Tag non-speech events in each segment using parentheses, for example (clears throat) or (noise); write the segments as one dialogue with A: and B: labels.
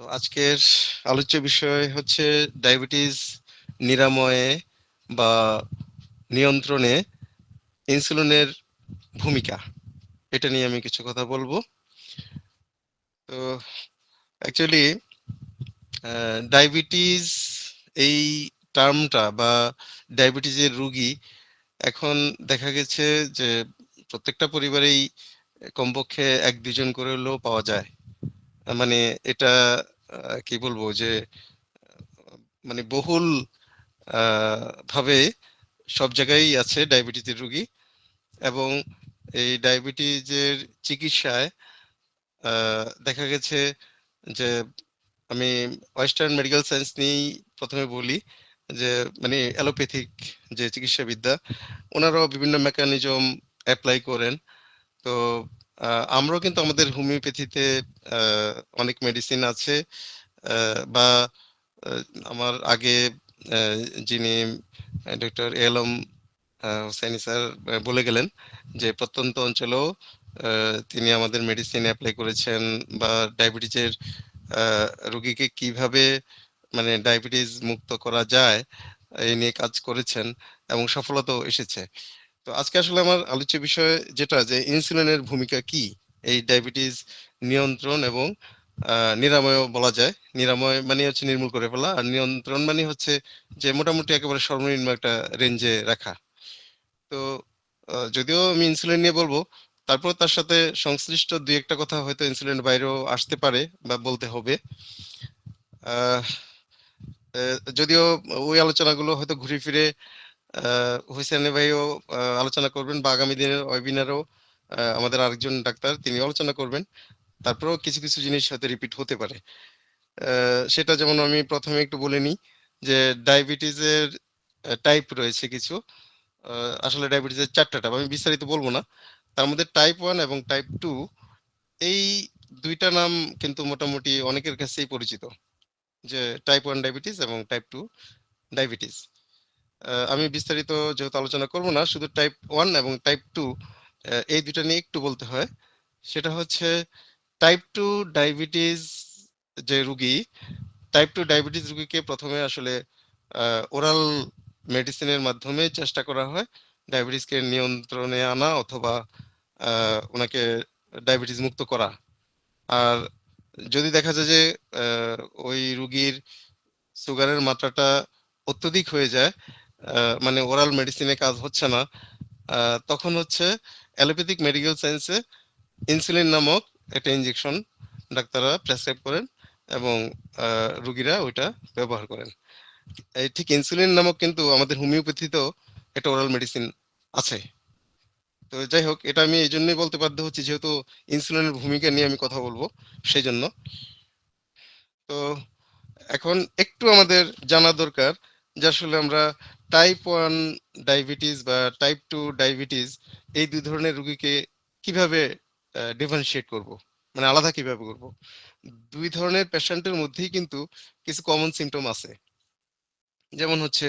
A: তো আজকের আলোচ্য বিষয় হচ্ছে ডায়াবেটিস নিরাময়ে বা নিয়ন্ত্রণে ইনসুলিনের ভূমিকা। এটা নিয়ে আমি কিছু কথা বলব। তো অ্যাকচুয়ালি ডায়াবেটিস এই টার্মটা বা ডায়াবেটিসের রুগী এখন দেখা গেছে যে প্রত্যেকটা পরিবারেই কমপক্ষে এক দুজন করে হলেও পাওয়া যায়। মানে এটা কি বলব যে মানে বহুল ভাবে সব জায়গায় আছে ডায়াবেটিসের রুগী এবং এই ডায়াবেটিসের চিকিৎসায় দেখা গেছে যে আমি ওয়েস্টার্ন মেডিকেল সায়েন্স নিয়েই প্রথমে বলি যে মানে অ্যালোপ্যাথিক যে চিকিৎসাবিদ্যা, ওনারাও বিভিন্ন মেকানিজম অ্যাপ্লাই করেন। তো আমরাও কিন্তু আমাদের হোমিওপ্যাথিতে অনেক মেডিসিন আছে। বা আমার আগে যিনি ডক্টর এলম হোসেনি স্যার বলে গেলেন যে প্রত্যন্ত অঞ্চলেও তিনি আমাদের মেডিসিন অ্যাপ্লাই করেছেন বা ডায়াবেটিসের রোগীকে কীভাবে মানে ডায়াবেটিস মুক্ত করা যায় এই নিয়ে কাজ করেছেন এবং সফলতাও এসেছে। তো আজকে আসলে আমার আলোচ্য বিষয় যেটা যে ইনসুলিনের ভূমিকা কি? এই ডায়াবেটিস নিয়ন্ত্রণ এবং নিরাময় বলা যায়। নিরাময় মানে হচ্ছে নির্মূল করে ফেলা আর নিয়ন্ত্রণ মানে হচ্ছে যে মোটামুটি একেবারে সর্বনিম্ন একটা রেঞ্জে রাখা। তো যদিও আমি ইনসুলিন নিয়ে বলব তারপর তার সাথে সংশ্লিষ্ট দুই একটা কথা হয়তো ইনসুলিনের বাইরেও আসতে পারে বা বলতে হবে। যদিও ওই আলোচনাগুলো হয়তো ঘুরে ফিরে হুসেন ভাইও আলোচনা করবেন বা আগামী দিনের ওয়েবিনারও আমাদের আরেকজন ডাক্তার তিনি আলোচনা করবেন। তারপরেও কিছু কিছু জিনিস হয়তো রিপিট হতে পারে। সেটা যেমন আমি প্রথমে একটু বলে নিই যে ডায়াবেটিসের টাইপ রয়েছে কিছু। আসলে ডায়াবেটিসের চারটা টাইপ আমি বিস্তারিত বলব না। তার মধ্যে টাইপ ওয়ান এবং টাইপ টু এই দুইটা নাম কিন্তু মোটামুটি অনেকের কাছেই পরিচিত। যে টাইপ ওয়ান ডায়াবেটিস এবং টাইপ টু ডায়াবেটিস। আমি বিস্তারিত যেহেতু আলোচনা করব না, শুধু টাইপ ওয়ান এবং টাইপ টু এই দুটা নিয়ে একটু বলতে হয়। সেটা হচ্ছে টাইপ টু ডায়াবেটিস যে রুগী টাইপ টু ডায়াবেটিস রুগীকে প্রথমে আসলে ওরাল মেডিসিনের মাধ্যমে চেষ্টা করা হয় ডায়াবেটিসকে নিয়ন্ত্রণে আনা অথবা ওনাকে ডায়াবেটিস মুক্ত করা। আর যদি দেখা যায় যে ওই রুগীর সুগারের মাত্রাটা অত্যধিক হয়ে যায় মানে ওরাল মেডিসিনে কাজ হচ্ছে না। তখন হচ্ছে অ্যালোপ্যাথিক মেডিকেল সায়েন্সে ইনসুলিন নামক একটা ইনজেকশন ডাক্তাররা প্রেসক্রাইব করেন এবং রুগীরা ওইটা ব্যবহার করেন। এই ঠিক ইনসুলিন নামক কিন্তু আমাদের হোমিওপ্যাথিতেও একটা ওরাল মেডিসিন আছে। তো যাই হোক, এটা আমি এই জন্যই বলতে বাধ্য হচ্ছি, যেহেতু ইনসুলিনের ভূমিকা নিয়ে আমি কথা বলব সেই জন্য তো এখন একটু আমাদের জানা দরকার, যে আসলে আমরা টাইপ ওয়ান ডায়াবেটিস বা টাইপ টু ডায়াবেটিস এই দুই ধরনের রুগীকে কীভাবে ডিফারেন্সিয়েট করব? মানে আলাদা কীভাবে করব? দুই ধরনের পেশেন্টের মধ্যেই কিন্তু কিছু কমন সিমটম আছে। যেমন হচ্ছে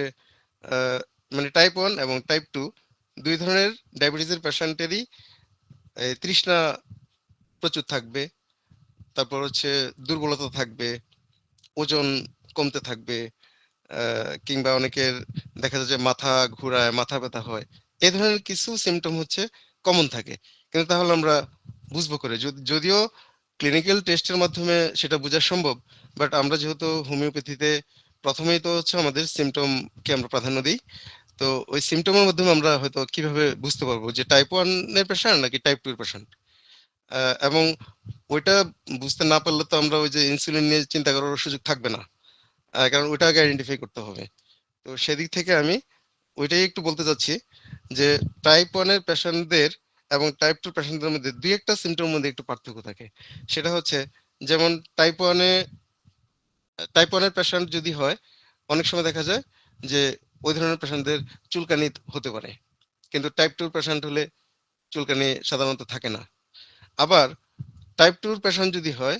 A: মানে টাইপ ওয়ান এবং টাইপ টু দুই ধরনের ডায়াবেটিসের পেশেন্টেরই তৃষ্ণা প্রচুর থাকবে, তারপর হচ্ছে দুর্বলতা থাকবে, ওজন কমতে থাকবে কিংবা অনেকের দেখা যায় যে মাথা ঘুরায়, মাথা ব্যথা হয়, এ ধরনের কিছু সিমটম হচ্ছে কমন থাকে। কিন্তু তাহলে আমরা বুঝব করে। যদিও ক্লিনিক্যাল টেস্টের মাধ্যমে সেটা বোঝা সম্ভব বাট আমরা যেহেতু হোমিওপ্যাথিতে প্রথমেই তো হচ্ছে আমাদের সিমটমকে আমরা প্রাধান্য দিই, তো ওই সিমটমের মাধ্যমে আমরা হয়তো কীভাবে বুঝতে পারব যে টাইপ ওয়ানের পেশেন্ট নাকি টাইপ টু এর পেশেন্ট এবং ওইটা বুঝতে না পারলে তো আমরা ওই যে ইনসুলিন নিয়ে চিন্তা করার সুযোগ থাকবে না। কারণ আগে আইডেন্টিফাই করতে হবে। তো সেদিক থেকে আমি ওইটাই একটু বলতে চাচ্ছি যে টাইপ ওয়ানের পেশেন্টদের এবং টাইপ টু পেশেন্টদের মধ্যে দুই একটা সিমটমের মধ্যে একটু পার্থক্য থাকে। সেটা হচ্ছে, যেমন টাইপ ওয়ানে টাইপ ওয়ানের পেশেন্ট যদি হয়, অনেক সময় দেখা যায় যে ওই ধরনের পেশেন্টদের চুলকানি হতে পারে। কিন্তু টাইপ টুর পেশেন্ট হলে চুলকানি সাধারণত থাকে না। আবার টাইপ টুর পেশেন্ট যদি হয়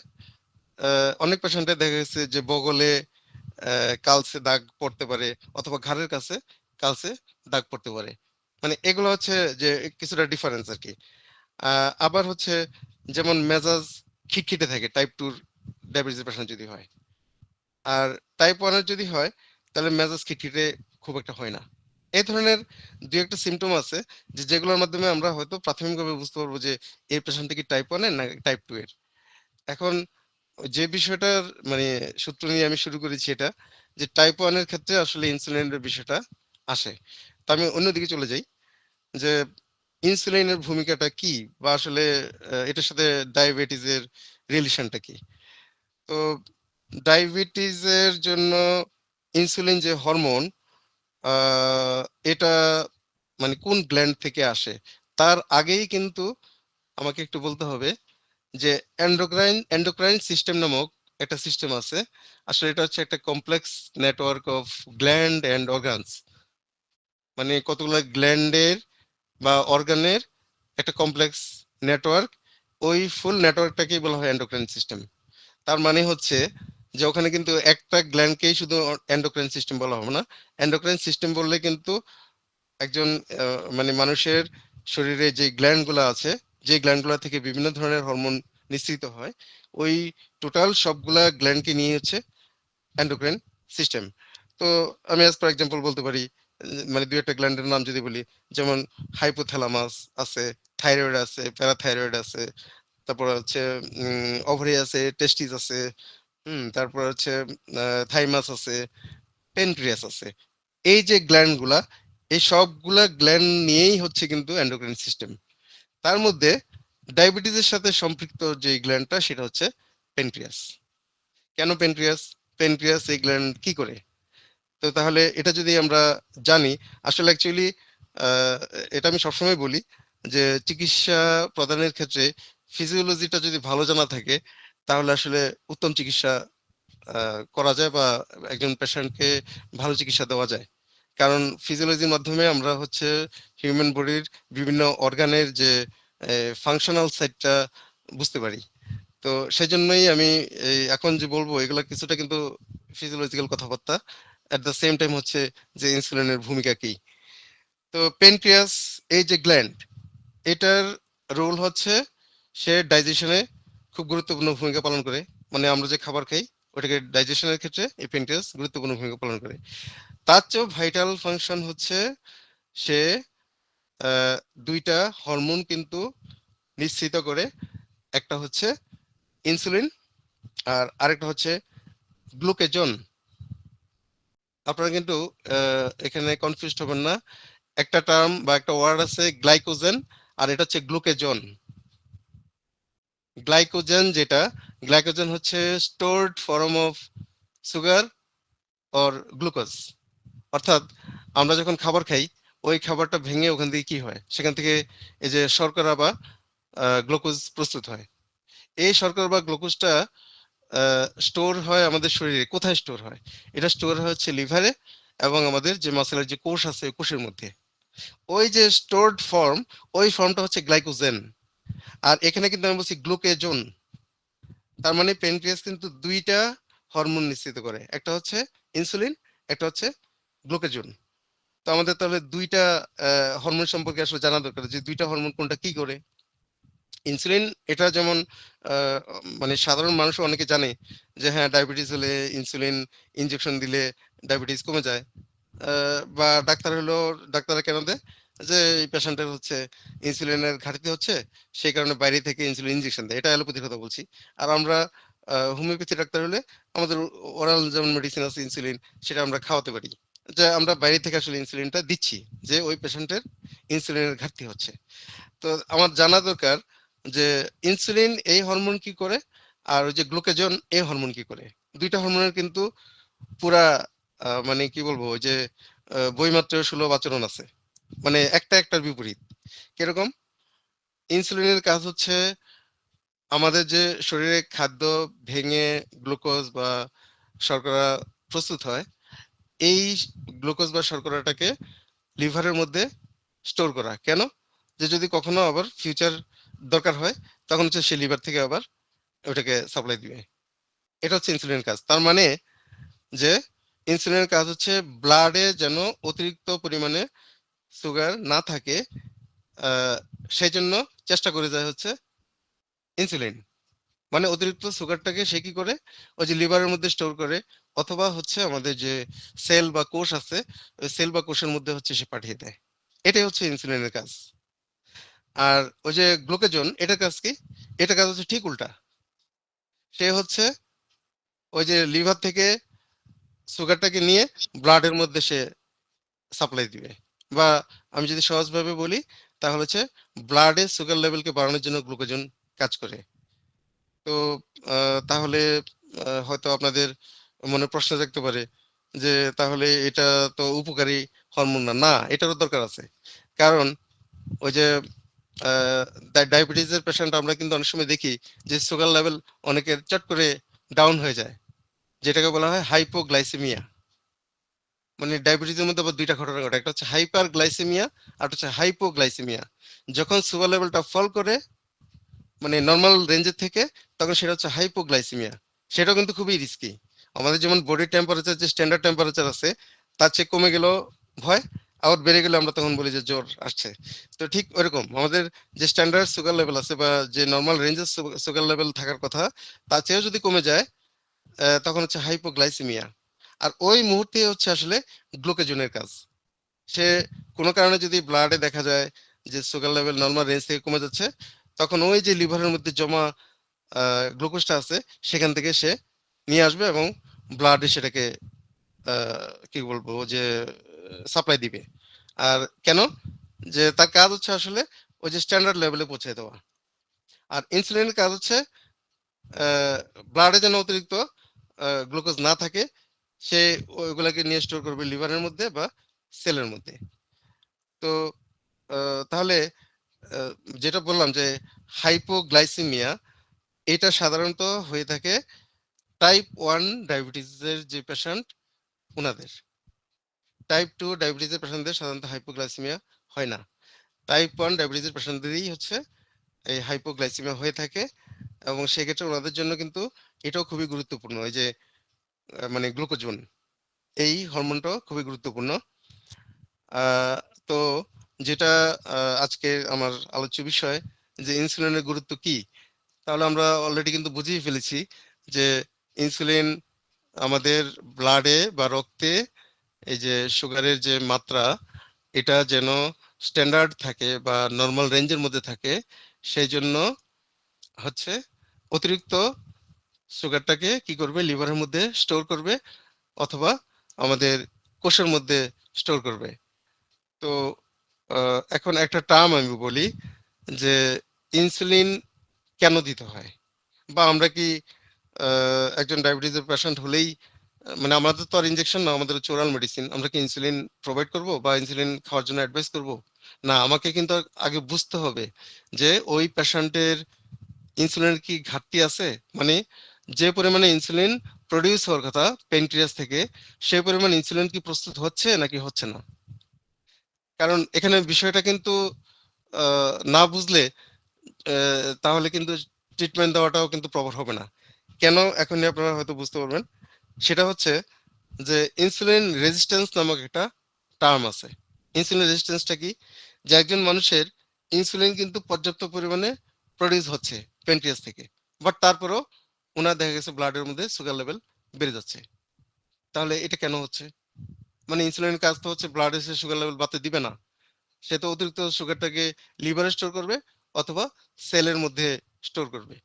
A: অনেক পেশেন্টে দেখা গেছে যে বগলে কালসে দাগ পড়তে পারে অথবা ঘাড়ের কাছে কালসে দাগ পড়তে পারে। মানে এগুলো হচ্ছে যে কিছুটা ডিফারেন্স আর কি আবার হচ্ছে যেমন মেজাজ খিটখিটে থাকে টাইপ টুর ডায়াবেটিসের পেশেন্ট যদি হয়। আর টাইপ ওয়ানের যদি হয়, তাহলে মেজাজ খিটখিটে খুব একটা হয় না। এই ধরনের দু একটা সিমটম আছে যে যেগুলোর মাধ্যমে আমরা হয়তো প্রাথমিকভাবে বুঝতে পারব যে এই পেশেন্টটা কি টাইপ ওয়ানের না টাইপ টু এর। এখন যে বিষয়টার মানে সূত্র নিয়ে আমি শুরু করেছি এটা, যে টাইপ ওয়ানের ক্ষেত্রে আসলে ইনসুলিনের বিষয়টা আসে। তা আমি অন্যদিকে চলে যাই, যে ইনসুলিনের ভূমিকাটা কি বা আসলে এটার সাথে ডায়াবেটিসের রিলেশনটা কি? তো ডায়াবেটিসের জন্য ইনসুলিন যে হরমোন এটা মানে কোন গ্ল্যান্ড থেকে আসে? তার আগেই কিন্তু আমাকে একটু বলতে হবে যে এন্ডোক্রাইন এন্ডোক্রাইন সিস্টেম নামক একটা সিস্টেম আছে। আসলে এটা হচ্ছে একটা complex network of gland and organs মানে কতগুলো গ্ল্যান্ডের বা অর্গানের একটা কমপ্লেক্স নেটওয়ার্ক ওই ফুল নেটওয়ার্কটাকেই বলা হয় এন্ডোক্রাইন সিস্টেম তার মানে হচ্ছে যে ওখানে কিন্তু একটা গ্ল্যান্ডকেই শুধু এন্ডোক্রাইন সিস্টেম বলা হবে না। এন্ডোক্রাইন সিস্টেম বললে কিন্তু একজন মানে মানুষের শরীরে যে গ্ল্যান্ডগুলো আছে যে গ্ল্যান্ডগুলো থেকে বিভিন্ন ধরনের হরমোন নিঃসৃত হয়, ওই টোটাল সবগুলা গ্ল্যান্ডকে নিয়ে হচ্ছে এন্ডোক্রাইন সিস্টেম তো আমি অ্যাজ ফর এক্সাম্পল বলতে পারি মানে দুই একটা গ্ল্যান্ডের নাম যদি বলি, যেমন হাইপোথ্যালামাস আছে থাইরয়েড আছে প্যারাথাইরয়েড আছে, তারপর হচ্ছে ওভারি আছে টেস্টিস আছে, হুম, তারপর হচ্ছে থাইমাস আছে পেনক্রিয়াস আছে। এই যে গ্ল্যান্ডগুলা এই সবগুলা গ্ল্যান্ড নিয়েই হচ্ছে কিন্তু এন্ডোক্রাইন সিস্টেম তার মধ্যে ডায়াবেটিসের সাথে সম্পৃক্ত যে গ্ল্যান্ডটা সেটা হচ্ছে পেনক্রিয়াস কেন পেনক্রিয়াস পেনক্রিয়াস এই গ্ল্যান্ড কি করে? তো তাহলে এটা যদি আমরা জানি, আসলে অ্যাকচুয়ালি এটা আমি সবসময় বলি যে চিকিৎসা প্রদানের ক্ষেত্রে ফিজিওলজিটা যদি ভালো জানা থাকে, তাহলে আসলে উত্তম চিকিৎসা করা যায় বা একজন পেশেন্টকে ভালো চিকিৎসা দেওয়া যায়। কারণ ফিজিওলজির মাধ্যমে আমরা হচ্ছে হিউম্যান বডির বিভিন্ন অর্গানের যে ফাংশনাল সাইডটা বুঝতে পারি। তো সেই জন্যই আমি এখন যে বলব, এগুলো কিছুটা কিন্তু ফিজিওলজিক্যাল কথাবার্তা। অ্যাট দ্য সেম টাইম হচ্ছে যে ইনসুলিনের ভূমিকা কি। তো পেনক্রিয়াস এই যে গ্ল্যান্ড এটার রোল হচ্ছে সে ডাইজেশনে খুব গুরুত্বপূর্ণ ভূমিকা পালন করে। মানে আমরা যে খাবার খাই ওটাকে ডাইজেশনের ক্ষেত্রে এই পেনক্রিয়াস গুরুত্বপূর্ণ ভূমিকা পালন করে। তার চেয়েও ভাইটাল ফাংশন হচ্ছে সে দুইটা হরমোন কিন্তু নিশ্চিত করে। একটা হচ্ছে ইনসুলিন আর আরেকটা হচ্ছে গ্লুকেজন আপনারা কিন্তু এখানে কনফিউজ হবেন না। একটা টার্ম বা একটা ওয়ার্ড আছে গ্লাইকোজেন আর এটা হচ্ছে গ্লুকেজন গ্লাইকোজেন যেটা গ্লাইকোজেন হচ্ছে stored form of sugar or glucose অর্থাৎ আমরা যখন খাবার খাই, ওই খাবারটা ভেঙে ওখান থেকে কি হয়? সেখান থেকে এই যে শর্করা বা গ্লুকোজ প্রস্তুত হয়। এই শর্করা বা গ্লুকোজটা স্টোর হয় আমাদের শরীরে। কোথায় স্টোর হয়? এটা স্টোর হয় হচ্ছে লিভারে এবং আমাদের যে মাসেলের যে কোষ আছে কোষের মধ্যে। ওই যে স্টোরড ফর্ম ওই ফর্মটা হচ্ছে গ্লাইকোজেন আর এখানে কিন্তু আমি বলছি গ্লুকেজন তার মানে পেনক্রিয়াস কিন্তু দুইটা হরমোন নিশ্চিত করে। একটা হচ্ছে ইনসুলিন একটা হচ্ছে গ্লুকেজন তো আমাদের তাহলে দুইটা হরমোন সম্পর্কে আসলে জানা দরকার যে দুইটা হরমোন কোনটা কি করে। ইনসুলিন এটা যেমন মানে সাধারণ মানুষ অনেকে জানে যে হ্যাঁ ডায়াবেটিস হলে ইনসুলিন ইনজেকশন দিলে ডায়াবেটিস কমে যায়। বা ডাক্তার হলো ডাক্তাররা কেন দেয়? যে এই পেশেন্টের হচ্ছে ইনসুলিনের ঘাটতি হচ্ছে, সেই কারণে বাইরে থেকে ইনসুলিন ইনজেকশন দেয়। এটা অ্যালোপ্যাথির কথা বলছি। আর আমরা হোমিওপ্যাথি ডাক্তার হলে আমাদের ওরাল যেমন মেডিসিন আছে ইনসুলিন সেটা আমরা খাওয়াতে পারি। যে আমরা বাইরে থেকে আসলে ইনসুলিনটা দিচ্ছি, যে ওই পেশেন্টের ইনসুলিনের ঘাটতি হচ্ছে। তো আমার জানা দরকার যে ইনসুলিন এই হরমোন কি করে, আর ওই যে গ্লুকেজন এই হরমোন কি করে? দুইটা হরমোনের কিন্তু পুরা মানে কি বলব, ওই যে বইমাত্র সুলভ আচরণ আছে। মানে একটা একটার বিপরীত। কীরকম? ইনসুলিনের কাজ হচ্ছে আমাদের যে শরীরে খাদ্য ভেঙে গ্লুকোজ বা শর্করা প্রস্তুত হয়, এই গ্লুকোজ বা শর্করাটাকে লিভারের মধ্যে স্টোর করা। কেন? যে যদি কখনো আবার ফিউচার দরকার হয়, তখন হচ্ছে সে লিভার থেকে আবার ওটাকে সাপ্লাই দিবে। এটা হচ্ছে ইনসুলিনের কাজ। তার মানে যে ইনসুলিনের কাজ হচ্ছে ব্লাডে যেন অতিরিক্ত পরিমাণে সুগার না থাকে সেই জন্য চেষ্টা করে যায় হচ্ছে ইনসুলিন মানে অতিরিক্ত সুগারটাকে সে কি করে? ওই যে লিভারের মধ্যে স্টোর করে, অথবা হচ্ছে আমাদের যে সেল বা কোষ আছে, ওই সেল বা কোষের মধ্যে হচ্ছে সে পাঠিয়ে দেয়। এটাই হচ্ছে ইনসুলিনের কাজ। আর ওই যে গ্লুকেজন এটার কাজ কি? এটা কাজ হচ্ছে ঠিক উল্টা। সে হচ্ছে ওই যে লিভার থেকে সুগারটাকে নিয়ে ব্লাডের মধ্যে সে সাপ্লাই দিবে। বা আমি যদি সহজভাবে বলি, তাহলে হচ্ছে ব্লাডে সুগার লেভেলকে বাড়ানোর জন্য গ্লুকোজন কাজ করে। তো তাহলে হয়তো আপনাদের মনে প্রশ্ন থাকতে পারে যে, তাহলে এটা তো উপকারী হরমোন না। না, এটারও দরকার আছে। কারণ ওই যে ডায়াবেটিসের পেশেন্ট আমরা কিন্তু অনেক সময় দেখি যে সুগার লেভেল অনেকের চট করে ডাউন হয়ে যায়। যেটাকে বলা হয় হাইপোগ্লাইসেমিয়া মানে ডায়াবেটিসের মধ্যে আবার দুইটা ঘটনা ঘটে। একটা হচ্ছে হাইপার গ্লাইসেমিয়া আর হচ্ছে হাইপোগ্লাইসেমিয়া। যখন সুগার লেভেলটা ফল করে মানে নর্মাল রেঞ্জের থেকে, তখন সেটা হচ্ছে হাইপোগ্লাইসেমিয়া। সেটাও কিন্তু খুবই রিস্কি আমাদের যেমন বডি টেম্পারেচার যে স্ট্যান্ডার্ড টেম্পারেচার আছে, তার চেয়ে কমে গেল ভয়, আবার বেড়ে গেলে আমরা তখন বলি যে জ্বর আসছে। তো ঠিক ওরকম আমাদের যে স্ট্যান্ডার্ড সুগার লেভেল আছে বা যে নর্মাল রেঞ্জের সুগার লেভেল থাকার কথা, তার চেয়েও যদি কমে যায় তখন হচ্ছে হাইপোগ্লাইসেমিয়া। আর ওই মুহূর্তে হচ্ছে আসলে গ্লুকেজনের কাজ। সে কোনো কারণে যদি ব্লাডে দেখা যায় যে সুগার লেভেল নর্মাল রেঞ্জ থেকে কমে যাচ্ছে, তখন ওই যে লিভারের মধ্যে জমা গ্লুকোজটা আছে, সেখান থেকে সে নিয়ে আসবে এবং ব্লাডে সেটাকে কি বলব যে সাপ্লাই দিবে। আর কেন? যে তার কাজ হচ্ছে আসলে ওই যে স্ট্যান্ডার্ড লেভেলে পৌঁছে দেওয়া। আর ইনসুলিনের কাজ হচ্ছে ব্লাডে যেন অতিরিক্ত গ্লুকোজ না থাকে সে ওইগুলাকে নিয়ে স্টোর করবে লিভারের মধ্যে বা সেলের মধ্যে। তো তাহলে যেটা বললাম যে হাইপোগ্লাইসিমিয়া এটা সাধারণত হয়ে থাকে টাইপ ওয়ান ডায়াবেটিসের যে পেশেন্ট ওনাদের টাইপ টু ডায়াবেটিসের পেশেন্টদের সাধারণত হাইপোগ্লাইসিমিয়া হয় না। টাইপ ওয়ান ডায়াবেটিসের পেশেন্টদেরই হচ্ছে এই হাইপোগ্লাইসিমিয়া হয়ে থাকে এবং সেক্ষেত্রে ওনাদের জন্য কিন্তু এটাও খুবই গুরুত্বপূর্ণ। যে মানে গ্লুকোজন, এই হরমোনটা খুবই গুরুত্বপূর্ণ। তো যেটা আজকে আমার আলোচ্য বিষয় যে ইনসুলিনের গুরুত্ব কি, তাহলে আমরা অলরেডি কিন্তু বুঝিয়ে ফেলেছি যে ইনসুলিন আমাদের ব্লাডে বা রক্তে এই যে সুগারের যে মাত্রা, এটা যেন স্ট্যান্ডার্ড থাকে বা নর্মাল রেঞ্জের মধ্যে থাকে, সেই জন্য হচ্ছে অতিরিক্ত সুগারটাকে কি করবে? লিভারের মধ্যে স্টোর করবে অথবা আমাদের কোষের মধ্যে স্টোর করবে। তো এখন একটা টার্ম আমি বলি যে ইনসুলিন কেন দিতে হয়? বা আমরা কি একজন ডায়াবেটিসের পেশেন্ট হলেই মানে আমাদের তো আর ইনজেকশন না, আমাদের হচ্ছে ওরাল মেডিসিন আমরা কি ইনসুলিন প্রোভাইড করব বা ইনসুলিন খাওয়ার জন্য অ্যাডভাইস করব? না, আমাকে কিন্তু আগে বুঝতে হবে যে ওই পেশেন্টের ইনসুলিনের কি ঘাটতি আছে? মানে যে পরিমাণে ইনসুলিন প্রডিউস হওয়ার কথা পেনক্রিয়াস থেকে সেই পরিমাণ ইনসুলিন কি প্রস্তুত হচ্ছে নাকি হচ্ছে না? কারণ এখানে বিষয়টা কিন্তু না বুঝলে তাহলে কিন্তু ট্রিটমেন্ট দেওয়াটাও কিন্তু প্রবল হবে না। কেন এখনই আপনারা হয়তো বুঝতে পারবেন? সেটা হচ্ছে যে ইনসুলিন রেজিস্ট্যান্স নামক একটা টার্ম আছে। ইনসুলিন রেজিস্ট্যান্সটা কি? যে একজন মানুষের ইনসুলিন কিন্তু পর্যাপ্ত পরিমাণে প্রডিউস হচ্ছে প্যানক্রিয়াস থেকে। বাট তারপরেও ওনার দেখা গেছে ব্লাডের মধ্যে সুগার লেভেল বেড়ে যাচ্ছে। তাহলে এটা কেন হচ্ছে? মানে ইনসুলিনের কাজ তো হচ্ছে ব্লাডে সে সুগার লেভেল বাড়তে দিবে না। সে তো অতিরিক্ত সুগারটাকে লিভারে স্টোর করবে অথবা সেলের মধ্যে স্টোর করবে।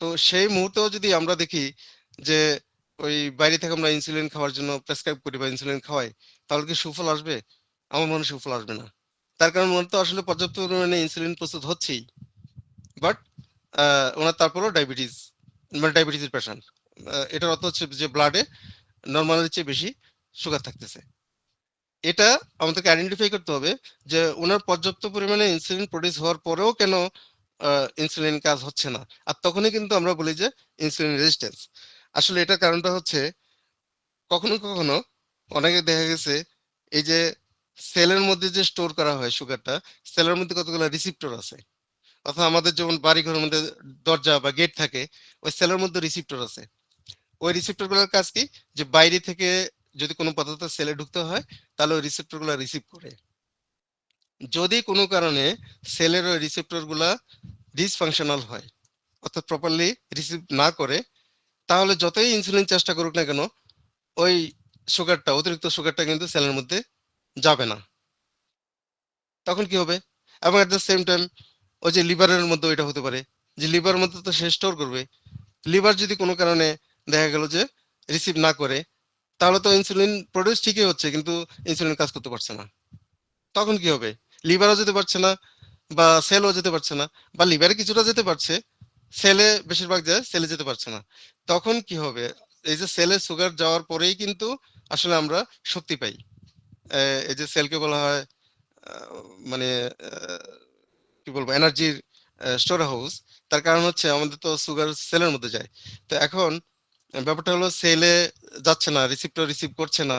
A: তো সেই মুহূর্তেও যদি আমরা দেখি যে ওই বাইরে থেকে আমরা ইনসুলিন খাওয়ার জন্য প্রেসক্রাইব করি বা ইনসুলিন খাওয়াই, তাহলে কি সুফল আসবে? আমার মনে সুফল আসবে না। তার কারণ মনে তো আসলে পর্যাপ্ত পরিমাণে ইনসুলিন প্রস্তুত হচ্ছেই। বাট ওনার তারপরেও ডায়াবেটিস মানে ডায়াবেটিসের পেশেন্ট এটার অর্থ হচ্ছে যে ব্লাডে নর্মালের চেয়ে বেশি সুগার থাকতেছে। এটা আমাদেরকে আইডেন্টিফাই করতে হবে যে ওনার পর্যাপ্ত পরিমাণে ইনসুলিন প্রডিউস হওয়ার পরেও কেন ইনসুলিন কাজ হচ্ছে না। আর তখনই কিন্তু আমরা বলি যে ইনসুলিন রেজিস্ট্যান্স আসলে এটার কারণটা হচ্ছে কখনো কখনো অনেকে দেখা গেছে এই যে সেলের মধ্যে যে স্টোর করা হয় সুগারটা সেলের মধ্যে কতগুলো রিসিপ্টর আছে? অথবা আমাদের যেমন বাড়ি ঘরের মধ্যে দরজা বা গেট থাকে, ওই সেলের মধ্যে রিসিপ্টর আছে। ওই রিসিপ্টরগুলোর কাজ কি? যে বাইরে থেকে যদি কোনো পদার্থ সেলে ঢুকতে হয়, তাহলে ওই রিসেপ্টরগুলা রিসিভ করে। যদি কোনো কারণে সেলের ওই রিসেপ্টরগুলা ডিসফাংশনাল হয়, অর্থাৎ প্রপারলি রিসিভ না করে, তাহলে যতই ইনসুলিন চেষ্টা করুক না কেন, ওই সুগারটা অতিরিক্ত সুগারটা কিন্তু সেলের মধ্যে যাবে না। তখন কি হবে? এবং এট দ্য সেম টাইম ওই যে লিভারের মধ্যে ওইটা হতে পারে। যে লিভারের মধ্যে তো সে স্টোর করবে। লিভার যদি কোনো কারণে দেখা গেল যে রিসিভ না করে, তাহলে তো ইনসুলিন প্রডিউস ঠিকই হচ্ছে, কিন্তু ইনসুলিন কাজ করতে পারছে না। তখন কি হবে? লিভারও যেতে পারছে না, বা সেলও যেতে পারছে না, বা লিভারে কিছুটা যেতে পারছে সেলে বেশিরভাগ যায় সেলে যেতে পারছে না। তখন কি হবে? এই যে সেলে সুগার যাওয়ার পরেই কিন্তু আসলে আমরা শক্তি পাই। এই যে সেলকে বলা হয় মানে কি বলব এনার্জির স্টোর হাউস তার কারণ হচ্ছে আমাদের তো সুগার সেলের মধ্যে যায়। তো এখন ব্যাপারটা হলো সেলে যাচ্ছে না রিসিপ্টর রিসিভ করছে না।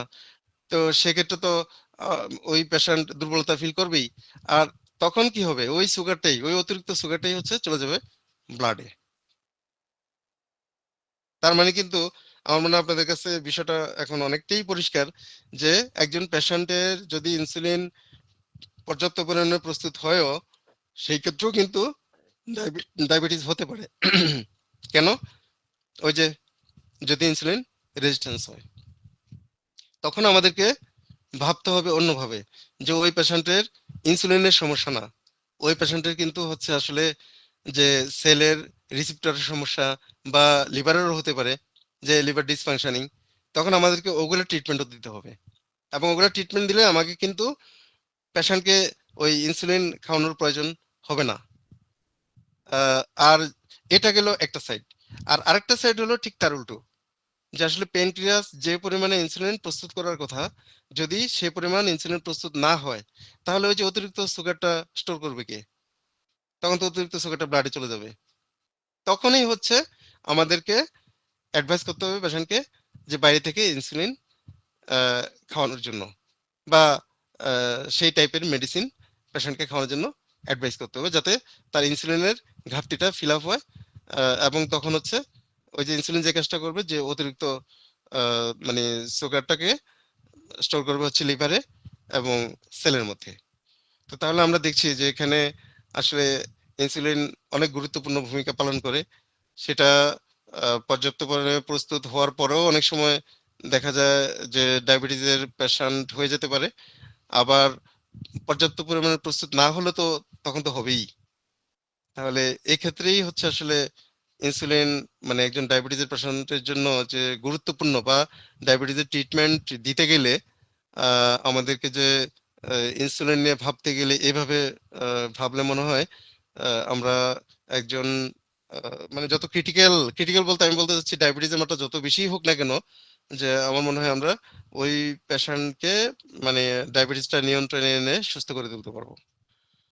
A: তো সেক্ষেত্রে তো ওই পেশেন্ট দুর্বলতা ফিল করবেই। আর তখন কি হবে? ওই সুগারটাই ওই অতিরিক্ত সুগারটাই হচ্ছে চলে যাবে ব্লাডে তার মানে কিন্তু আমার মনে হয় আপনাদের কাছে বিষয়টা এখন অনেকটাই পরিষ্কার যে একজন পেশেন্টের যদি ইনসুলিন পর্যাপ্ত পরিমাণে প্রস্তুত হয়ও সেই ক্ষেত্রেও কিন্তু ডায়াবেটিস হতে পারে। (clears throat) কেন? ওই যে যদি ইনসুলিন রেজিস্ট্যান্স হয়। তখন আমাদেরকে ভাবতে হবে অন্যভাবে যে ওই পেশেন্টের ইনসুলিনের সমস্যা না। ওই পেশেন্টের কিন্তু হচ্ছে আসলে যে সেলের রিসিপ্টরের সমস্যা বা লিভারেরও হতে পারে, যে লিভার ডিসফাংশনিং তখন আমাদেরকে ওগুলো ট্রিটমেন্টও দিতে হবে। এবং ওগুলো ট্রিটমেন্ট দিলে আমাকে কিন্তু পেশেন্টকে ওই ইনসুলিন খাওয়ানোর প্রয়োজন হবে না। আর এটা গেল একটা সাইড আর আরেকটা সাইড হলো ঠিক তার উল্টো। যে আসলে পেনক্রিয়াস যে পরিমাণে ইনসুলিন প্রস্তুত করার কথা, যদি সে পরিমাণ ইনসুলিন প্রস্তুত না হয়, তাহলে ওই যে অতিরিক্ত সুগারটা স্টোর করবে কে? তখন তো অতিরিক্ত সুগারটা ব্লাডে চলে যাবে। তখনই হচ্ছে আমাদেরকে অ্যাডভাইস করতে হবে পেশেন্টকে যে বাইরে থেকে ইনসুলিন খাওয়ানোর জন্য। বা সেই টাইপের মেডিসিন পেশেন্টকে খাওয়ানোর জন্য। অ্যাডভাইস করতে হবে যাতে তার ইনসুলিনের ঘাটতিটা ফিল আপ হয় এবং তখন হচ্ছে ওই যে ইনসুলিন যে কাজটা করবে যে অতিরিক্ত মানে সুগারটাকে স্টোর করবে হচ্ছে লিভারে এবং সেলের মধ্যে। তো তাহলে আমরা দেখছি যে এখানে আসলে ইনসুলিন অনেক গুরুত্বপূর্ণ ভূমিকা পালন করে। সেটা পর্যাপ্ত পরিমাণে প্রস্তুত হওয়ার পরেও অনেক সময় দেখা যায় যে ডায়াবেটিসের পেশেন্ট হয়ে যেতে পারে। আবার পর্যাপ্ত পরিমাণে প্রস্তুত না হলে তো তখন তো হবেই। তাহলে এই ক্ষেত্রেই হচ্ছে আসলে ইনসুলিন মানে একজন ডায়াবেটিসের পেশেন্টের জন্য যে গুরুত্বপূর্ণ বা ডায়াবেটিসের ট্রিটমেন্ট দিতে গেলে আমাদেরকে যে ইনসুলিন নিয়ে ভাবতে গেলে এভাবে ভাবলে মনে হয় আমরা একজন মানে যত ক্রিটিক্যাল ক্রিটিক্যাল বলতে আমি বলতে চাচ্ছি ডায়াবেটিসের মাত্রা যত বেশি হোক না কেন, যে আমার মনে হয় আমরা ওই পেশেন্টকে মানে ডায়াবেটিসটা নিয়ন্ত্রণে এনে সুস্থ করে তুলতে পারব।